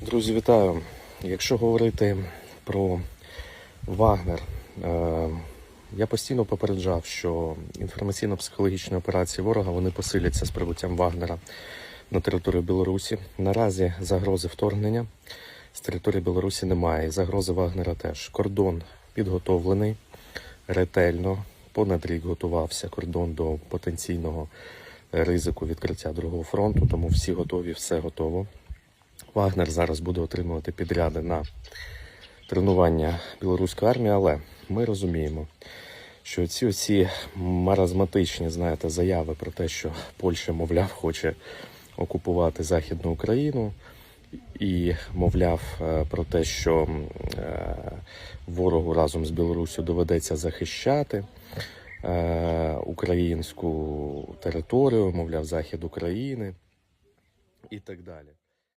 Друзі, вітаю. Якщо говорити про Вагнер, е, я постійно попереджав, що інформаційно-психологічні операції ворога вони посиляться з прибуттям Вагнера на територію Білорусі. Наразі загрози вторгнення з території Білорусі немає. Загрози Вагнера теж. Кордон підготовлений ретельно. Понад рік готувався кордон до потенційного ризику відкриття другого фронту, тому всі готові, все готово. Вагнер зараз буде отримувати підряди на тренування білоруської армії, але ми розуміємо, що ці оці маразматичні, знаєте, заяви про те, що Польща, мовляв, хоче окупувати Західну Україну, і, мовляв, е, про те, що е, ворогу разом з Білоруссю доведеться захищати е, українську територію, мовляв, захід України і так далі.